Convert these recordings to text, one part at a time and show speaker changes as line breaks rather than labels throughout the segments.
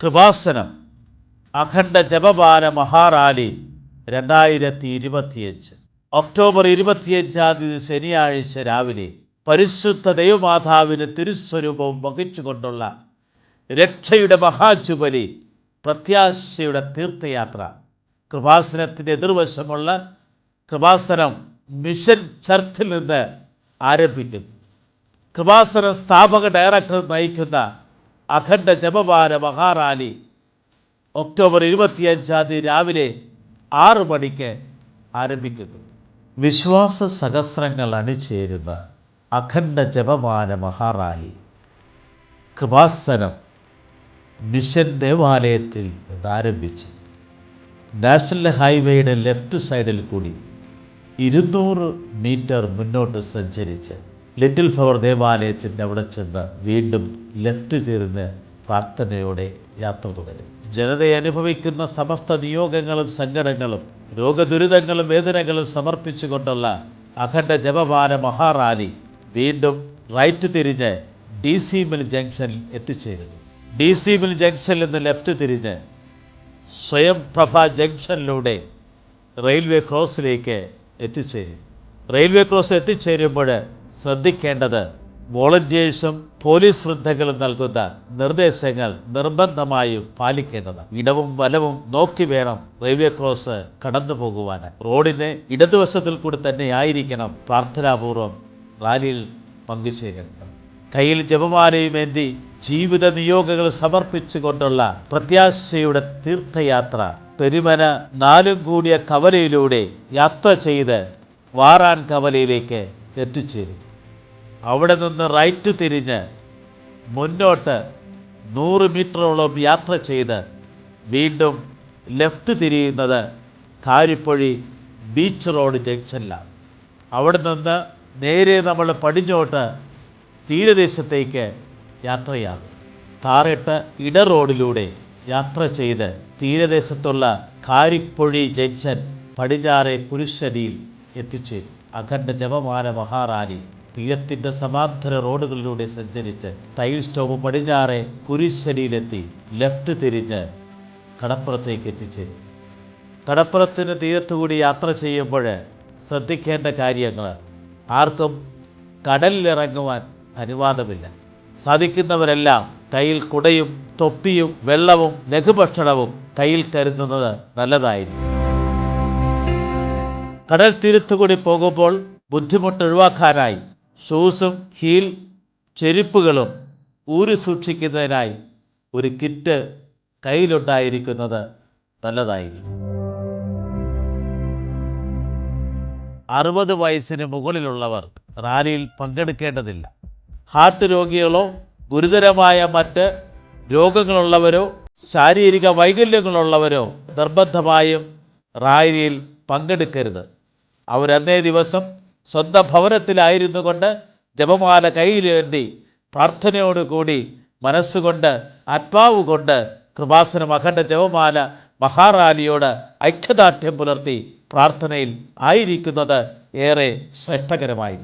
കൃപാസനം അഖണ്ഡ ജപമാല മഹാറാലി രണ്ടായിരത്തി ഇരുപത്തിയഞ്ച് ഒക്ടോബർ ഇരുപത്തിയഞ്ചാം തീയതി ശനിയാഴ്ച രാവിലെ പരിശുദ്ധ ദൈവമാതാവിന് തിരുസ്വരൂപവും വഹിച്ചുകൊണ്ടുള്ള രക്ഷയുടെ മഹാചുബലി പ്രത്യാശയുടെ തീർത്ഥയാത്ര. കൃപാസനത്തിന്റെ എതിർവശമുള്ള കൃപാസനം മിഷൻ ചർച്ചിൽ നിന്ന് ആരംഭിക്കും. കൃപാസന സ്ഥാപക ഡയറക്ടർ നയിക്കുന്ന അഖണ്ഡ ജപമാല മഹാറാലി ഒക്ടോബർ ഇരുപത്തിയഞ്ചാം തീയതി രാവിലെ ആറു മണിക്ക് ആരംഭിക്കുന്നു. വിശ്വാസ സഹസ്രങ്ങൾ അണിചേരുന്ന അഖണ്ഡ ജപമാല മഹാറാലി കൃപാസനം മിഷൻ ദേവാലയത്തിൽ നിന്ന് ആരംഭിച്ച്. നാഷണൽ ഹൈവേയുടെ ലെഫ്റ്റ് സൈഡിൽ കൂടി ഇരുന്നൂറ് മീറ്റർ മുന്നോട്ട് സഞ്ചരിച്ച് ലിറ്റിൽ ഫ്ലവർ ദേവാലയത്തിന്റെ അവിടെ ചെന്ന് വീണ്ടും ലെഫ്റ്റ് ചേർന്ന് പ്രാർത്ഥനയോടെ യാത്ര തുടരും. ജനതയെ അനുഭവിക്കുന്ന സമസ്ത നിയോഗങ്ങളും സങ്കടങ്ങളും രോഗദുരിതങ്ങളും വേദനകളും സമർപ്പിച്ചുകൊണ്ടുള്ള അഖണ്ഡ ജപമാല മഹാറാലി വീണ്ടും റൈറ്റ് തിരിഞ്ഞ് ഡി സി മിൽ ജംഗ്ഷനിൽ എത്തിച്ചേരുന്നു. ഡി സി മിൽ ജംഗ്ഷനിൽ നിന്ന് ലെഫ്റ്റ് തിരിഞ്ഞ് സ്വയംപ്രഭ ജംഗ്ഷനിലൂടെ റെയിൽവേ ക്രോസിലേക്ക് എത്തിച്ചേരും റെയിൽവേ ക്രോസ് എത്തിച്ചേരുമ്പോൾ ശ്രദ്ധിക്കേണ്ടത് വോളണ്ടിയേഴ്സും പോലീസ് വൃദ്ധകളും നൽകുന്ന നിർദ്ദേശങ്ങൾ നിർബന്ധമായും പാലിക്കേണ്ടതാണ്. ഇടവും വലവും നോക്കി വേണം റെയിൽവേ ക്രോസ് കടന്നു പോകുവാൻ. റോഡിന് ഇടതുവശത്തിൽ കൂടി തന്നെ ആയിരിക്കണം പ്രാർത്ഥനാപൂർവം റാലിയിൽ പങ്കുചേരേണ്ടത്. കയ്യിൽ ജപമാലയുമേന്തി ജീവിത നിയോഗങ്ങൾ സമർപ്പിച്ചുകൊണ്ടുള്ള പ്രത്യാശയുടെ തീർത്ഥയാത്ര. പെരുമന നാലും കൂടിയ കവലയിലൂടെ യാത്ര ചെയ്ത് വാറാൻ കവലയിലേക്ക് എത്തിച്ചേരും. അവിടെ നിന്ന് റൈറ്റ് തിരിഞ്ഞ് മുന്നോട്ട് നൂറ് മീറ്ററോളം യാത്ര ചെയ്ത് വീണ്ടും ലെഫ്റ്റ് തിരിയുന്നത് കാരിപ്പൊഴി ബീച്ച് റോഡ് ജംഗ്ഷനിലാണ്. അവിടെ നിന്ന് നേരെ നമ്മൾ പടിഞ്ഞോട്ട് തീരദേശത്തേക്ക് യാത്രയാകും. താറിട്ട് ഇട റോഡിലൂടെ യാത്ര ചെയ്ത് തീരദേശത്തുള്ള കാരിപ്പൊഴി ജംഗ്ഷൻ പടിഞ്ഞാറെ കുരിശടിയിൽ എത്തിച്ചേരും അഖണ്ഡ ജപമാല മഹാറാലി തീരത്തിന്റെ സമാന്തര റോഡുകളിലൂടെ സഞ്ചരിച്ച് തൈൽ സ്റ്റോപ്പ് പടിഞ്ഞാറെ കുരിശടിയിലെത്തി ലെഫ്റ്റ് തിരിഞ്ഞ് കടപ്പുറത്തേക്ക് എത്തിച്ചേരും കടപ്പുറത്തിന് തീരത്തുകൂടി യാത്ര ചെയ്യുമ്പോൾ ശ്രദ്ധിക്കേണ്ട കാര്യങ്ങൾ ആർക്കും കടലിലിറങ്ങുവാൻ അനുവാദമില്ല. സാധിക്കുന്നവരെല്ലാം കയ്യിൽ കുടയും തൊപ്പിയും വെള്ളവും ലഘുഭക്ഷണവും കയ്യിൽ കരുതുന്നത് നല്ലതായിരിക്കും. കടൽ തീരത്തുകൂടി പോകുമ്പോൾ ബുദ്ധിമുട്ട് ഒഴിവാക്കാനായി ഷൂസും ഹീൽ ചെരുപ്പുകളും ഊരി സൂക്ഷിക്കുന്നതിനായി ഒരു കിറ്റ് കയ്യിലുണ്ടായിരിക്കുന്നത് നല്ലതായിരിക്കും. അറുപത് വയസ്സിന് മുകളിലുള്ളവർ റാലിയിൽ പങ്കെടുക്കേണ്ടതില്ല. ഹാർട്ട് രോഗികളോ ഗുരുതരമായ മറ്റ് രോഗങ്ങളുള്ളവരോ ശാരീരിക വൈകല്യങ്ങളുള്ളവരോ നിർബന്ധമായും റാലിയിൽ പങ്കെടുക്കരുത്. അവരന്നേ ദിവസം സ്വന്തം ഭവനത്തിലായിരുന്നു കൊണ്ട് ജപമാല കയ്യിലേന്തി പ്രാർത്ഥനയോടുകൂടി മനസ്സുകൊണ്ട് ആത്മാവ് കൊണ്ട് കൃപാസന അഖണ്ഡ ജപമാല മഹാറാലിയോട് ഐക്യദാർഢ്യം പുലർത്തി പ്രാർത്ഥനയിൽ ആയിരിക്കുന്നത് ഏറെ ശ്രേഷ്ഠകരമായി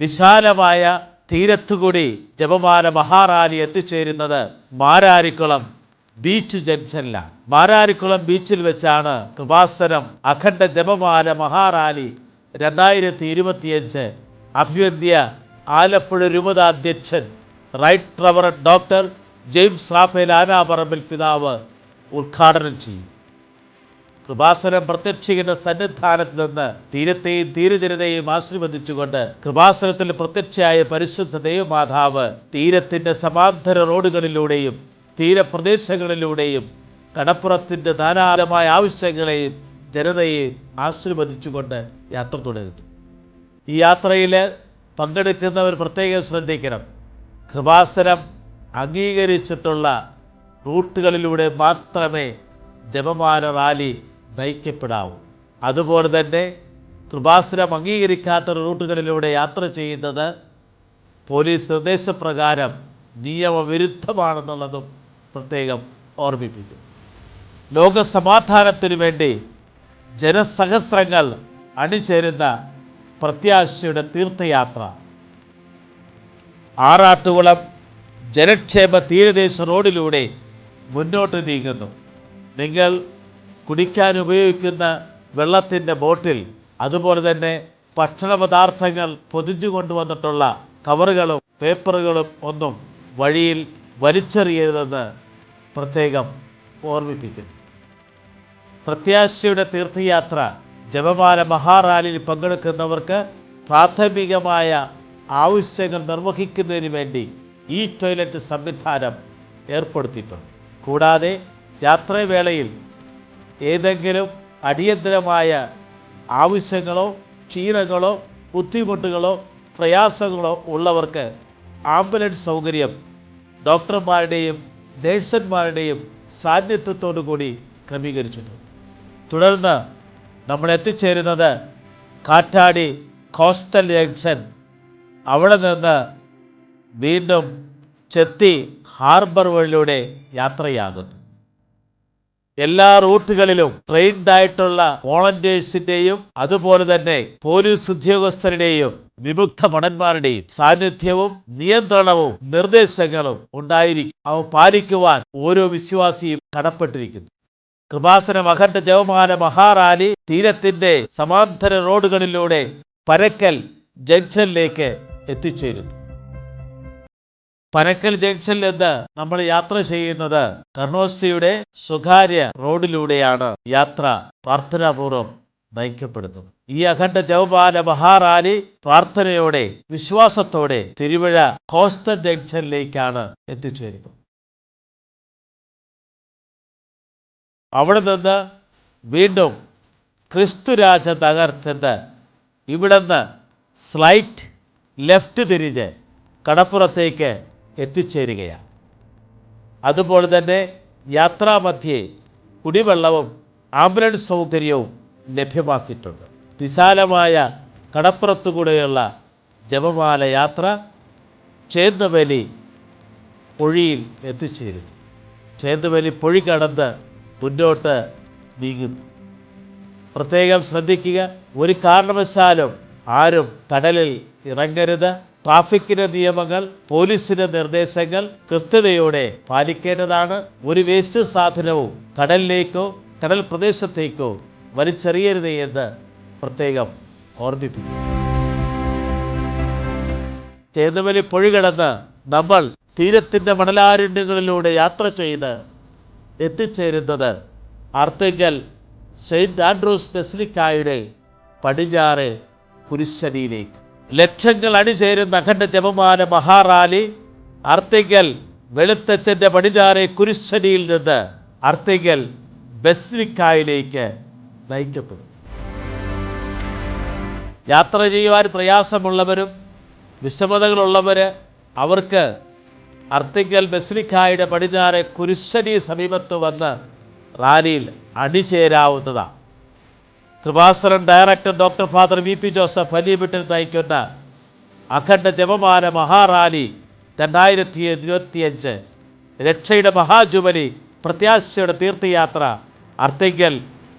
വിശാലമായ തീരത്തുകൂടി ജപമാല മഹാറാലി എത്തിച്ചേരുന്നത് മാരാരിക്കുളം ബീച്ച് ജംഗ്ഷനിലാണ്. മാരാരിക്കുളം ബീച്ചിൽ വെച്ചാണ് കൃപാസനം അഖണ്ഡ ജപമാല മഹാറാലി രണ്ടായിരത്തി ഇരുപത്തിയഞ്ച് അഭിവന്ധ്യ ആലപ്പുഴ രൂപത അധ്യക്ഷൻ റൈറ്റ് ട്രവർ ഡോക്ടർ ജെയിംസ് റാഫേൽ ആനാപറമ്പിൽ പിതാവ് ഉദ്ഘാടനം ചെയ്യും. കൃപാസനം പ്രത്യക്ഷിക്കുന്ന സന്നിധാനത്ത് നിന്ന് തീരത്തെയും തീരജനതയെയും ആശീർവദിച്ചുകൊണ്ട് കൃപാസനത്തിൽ പ്രത്യക്ഷയായ പരിശുദ്ധ ദൈവമാതാവ് തീരത്തിന്റെ സമാന്തര റോഡുകളിലൂടെയും തീരപ്രദേശങ്ങളിലൂടെയും കടപ്പുറത്തിന്റെ ധാരാളമായ ആവശ്യങ്ങളെയും ജനതയെയും ആശീർവദിച്ചുകൊണ്ട് യാത്ര തുടരുന്നു. ഈ യാത്രയിൽ പങ്കെടുക്കുന്നവർ പ്രത്യേകം ശ്രദ്ധിക്കണം. കൃപാസനം അംഗീകരിച്ചിട്ടുള്ള റൂട്ടുകളിലൂടെ മാത്രമേ ജപമാല റാലി നയിക്കപ്പെടാവൂ. അതുപോലെ തന്നെ കൃപാസനം അംഗീകരിക്കാത്ത റൂട്ടുകളിലൂടെ യാത്ര ചെയ്യുന്നത് പോലീസ് നിർദ്ദേശപ്രകാരം നിയമവിരുദ്ധമാണെന്നുള്ളതും പ്രത്യേകം ഓർമ്മിപ്പിക്കും ലോകസമാധാനത്തിനു വേണ്ടി ജനസഹസ്രങ്ങൾ അണിചേരുന്ന പ്രത്യാശയുടെ തീർത്ഥയാത്ര. ആറാട്ടുകുളം ജനക്ഷേമ തീരദേശ റോഡിലൂടെ മുന്നോട്ട് നീങ്ങുന്നു. നിങ്ങൾ കുടിക്കാൻ ഉപയോഗിക്കുന്ന വെള്ളത്തിന്റെ ബോട്ടിൽ അതുപോലെ തന്നെ ഭക്ഷണ പദാർത്ഥങ്ങൾ പൊതിഞ്ഞു കൊണ്ടുവന്നിട്ടുള്ള കവറുകളും പേപ്പറുകളും ഒന്നും വഴിയിൽ വലിച്ചെറിയരുതെന്ന് പ്രത്യേകം ഓർമ്മിപ്പിക്കുന്നു. പ്രത്യാശയുടെ തീർത്ഥയാത്ര ജപമാല മഹാറാലിയിൽ പങ്കെടുക്കുന്നവർക്ക് പ്രാഥമികമായ ആവശ്യങ്ങൾ നിർവഹിക്കുന്നതിന് വേണ്ടി ഈ ടോയ്ലറ്റ് സംവിധാനം ഏർപ്പെടുത്തിയിട്ടുണ്ട്. കൂടാതെ യാത്രാവേളയിൽ ഏതെങ്കിലും അടിയന്തരമായ ആവശ്യങ്ങളോ ക്ഷീണങ്ങളോ ബുദ്ധിമുട്ടുകളോ പ്രയാസങ്ങളോ ഉള്ളവർക്ക് ആംബുലൻസ് സൗകര്യം ഡോക്ടർമാരുടെയും നേഴ്സന്മാരുടെയും സാന്നിധ്യത്തോടു കൂടി ക്രമീകരിച്ചിട്ടുണ്ട് തുടർന്ന് നമ്മൾ എത്തിച്ചേരുന്നത് കാറ്റാടി കോസ്റ്റൽ ജംഗ്ഷൻ. അവിടെ നിന്ന് വീണ്ടും ചെത്തി ഹാർബർ വഴിയിലൂടെ യാത്രയാകുന്നു. എല്ലാ റൂട്ടുകളിലും ട്രെയിൻഡ് ആയിട്ടുള്ള വോളണ്ടിയേഴ്സിന്റെയും അതുപോലെ തന്നെ പോലീസ് ഉദ്യോഗസ്ഥരുടെയും വിമുക്ത ഭടന്മാരുടെയും സാന്നിധ്യവും നിയന്ത്രണവും നിർദ്ദേശങ്ങളും ഉണ്ടായിരിക്കും. അവ പാലിക്കുവാൻ ഓരോ വിശ്വാസിയും കടപ്പെട്ടിരിക്കുന്നു. കൃപാസന മഹന്റെ ജവമാന മഹാറാലി തീരത്തിന്റെ സമാന്തര റോഡുകളിലൂടെ പരക്കൽ ജംഗ്ഷനിലേക്ക് എത്തിച്ചേരുന്നു. പനക്കൽ ജംഗ്ഷനിൽ നിന്ന് നമ്മൾ യാത്ര ചെയ്യുന്നത് കർണോസ്റ്റിയുടെ സ്വകാര്യ റോഡിലൂടെയാണ് യാത്ര പ്രാർത്ഥനാപൂർവം നയിക്കപ്പെടുന്നു ഈ അഖണ്ഡ ജവമാല മഹാറാലി പ്രാർത്ഥനയോടെ വിശ്വാസത്തോടെ തിരുവഴ കോസ്റ്റൽ ജംഗ്ഷനിലേക്കാണ് എത്തിച്ചേരുന്നത്. അവിടെ നിന്ന് വീണ്ടും ക്രിസ്തുരാജ നഗർ ചെന്ന് ഇവിടുന്ന് സ്ലൈറ്റ് ലെഫ്റ്റ് തിരിഞ്ഞ് കടപ്പുറത്തേക്ക് എത്തിച്ചേരുകയാണ്. അതുപോലെ തന്നെ യാത്രാമധ്യേ കുടിവെള്ളവും ആംബുലൻസ് സൗകര്യവും ലഭ്യമാക്കിയിട്ടുണ്ട്. വിശാലമായ കടപ്പുറത്തുകൂടെയുള്ള ജപമാല യാത്ര ചേന്ദവലി പൊഴിയിൽ എത്തിച്ചേരുന്നു. ചേന്ദവലി പൊഴി കടന്ന് മുന്നോട്ട് നീങ്ങുന്നു. പ്രത്യേകം ശ്രദ്ധിക്കുക ഒരു കാരണവശാലും ആരും കടലിൽ ഇറങ്ങരുത്. ട്രാഫിക്കിന്റെ നിയമങ്ങൾ പോലീസിന്റെ നിർദ്ദേശങ്ങൾ കൃത്യതയോടെ പാലിക്കേണ്ടതാണ്. ഒരു വേസ്റ്റ് സാധനവും കടലിലേക്കോ കടൽ പ്രദേശത്തേക്കോ വലിച്ചെറിയരുത് എന്ന് പ്രത്യേകം ഓർമ്മിപ്പിക്കും ചേന്നവലി പൊഴി കടന്ന് നമ്മൾ തീരത്തിന്റെ മണലാരണ്യങ്ങളിലൂടെ യാത്ര ചെയ്ത് എത്തിച്ചേരുന്നത് അർത്തെങ്കൽ സെയിന്റ് ആൻഡ്രൂസ് ബെസിലിക്കായുടെ പടിഞ്ഞാറ് കുരിശടിയിലേക്ക്. ലക്ഷങ്ങൾ അണിചേരുന്ന അഖണ്ഡ ജപമാല മഹാറാലി അർത്തിങ്കൽ വെളുത്തച്ഛന്റെ പടിഞ്ഞാറെ കുരിശടിയിൽ നിന്ന് അർത്തിങ്കൽ ബെസിലിക്കായിലേക്ക് നയിക്കപ്പെടും. യാത്ര ചെയ്യുവാൻ പ്രയാസമുള്ളവരും വിഷമതകളുള്ളവർ അവർക്ക് അർത്തിങ്കൽ ബെസ്ലിക്കായുടെ പടിഞ്ഞാറെ കുരിശടി സമീപത്ത് വന്ന് റാലിയിൽ അണിചേരാവുന്നതാണ്. Kripasanam director doctor father V P Joseph അലിബിട്ടിൽ നയിക്കുന്ന അഖണ്ഡ ജപമാല മഹാറാലി രണ്ടായിരത്തി ഇരുപത്തിയഞ്ച് രക്ഷയുടെ മഹാജുബലി പ്രത്യാശയുടെ തീർത്ഥയാത്ര അർത്തിങ്കൽ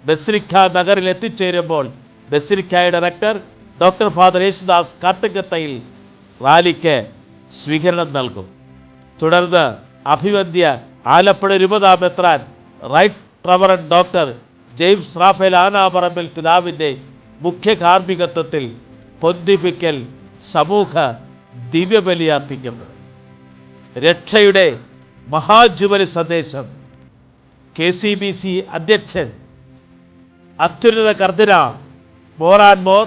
ബസിലിക്ക നഗറിൽ എത്തിച്ചേരുമ്പോൾ ബസിലിക്കായുടെ റക്ടർ ഡോക്ടർ ഫാദർ യേശുദാസ് കാട്ടുകത്തയിൽ റാലിക്ക് സ്വീകരണം നൽകും. തുടർന്ന് അഭിവന്ദ്യ Alappuzha രൂപതാമെത്രാൻ right reverend doctor James Raphael Anaparambil പിതാവിന്റെ മുഖ്യ കാർമ്മികത്വത്തിൽ പൊന്തിപ്പിക്കൽ സമൂഹ ദിവ്യബലി അർപ്പിക്കപ്പെടും രക്ഷയുടെ മഹാജുബലി സന്ദേശം. കെ സി ബി സി അധ്യക്ഷൻ അത്യുന്നത കർദിന മോറാൻ മോർ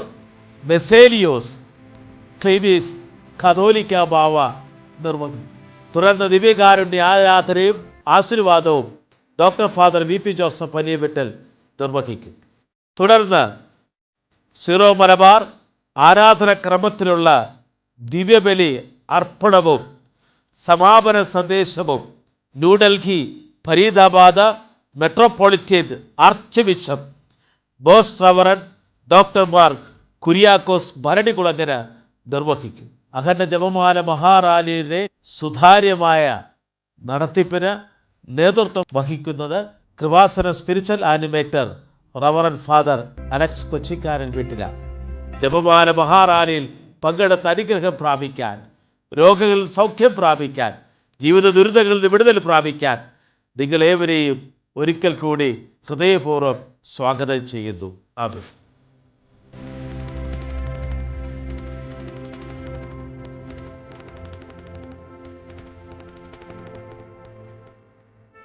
മെസേലിയോസ് ക്ലീബീസ് കതോലിക്ക ബാവ നിർവഹിച്ചു തുടർന്ന് ദിവ്യകാരുണ്യ ആരാധനയും ആശീർവാദവും doctor father V P Joseph Valiyavittil നിർവഹിക്കും. തുടർന്ന് സിറോ മലബാർ ആരാധനക്രമത്തിലുള്ള ദിവ്യബലി അർപ്പണവും സമാപന സന്ദേശവും New Delhi Faridabad metropolitan archbishop ബോസ് റവറൻ ഡോക്ടർ മാർക്ക് കുര്യാക്കോസ് ഭരണികുളങ്ങര നിർവഹിക്കും. അഖണ്ഡ ജപമാല മഹാറാലിയുടെ സുതാര്യമായ നടത്തിപ്പിന് നേതൃത്വം വഹിക്കുന്നത് Kripasana spiritual animator reverend father Alex Kochikkaran Veettil. ജപമാല മഹാറാലിയിൽ പങ്കെടുത്ത് അനുഗ്രഹം പ്രാപിക്കാൻ രോഗങ്ങളിൽ സൗഖ്യം പ്രാപിക്കാൻ ജീവിത ദുരിതങ്ങളിൽ നിന്ന് വിടുതൽ പ്രാപിക്കാൻ നിങ്ങളേവരെയും ഒരിക്കൽ കൂടി ഹൃദയപൂർവം സ്വാഗതം ചെയ്യുന്നു. ആമേൻ.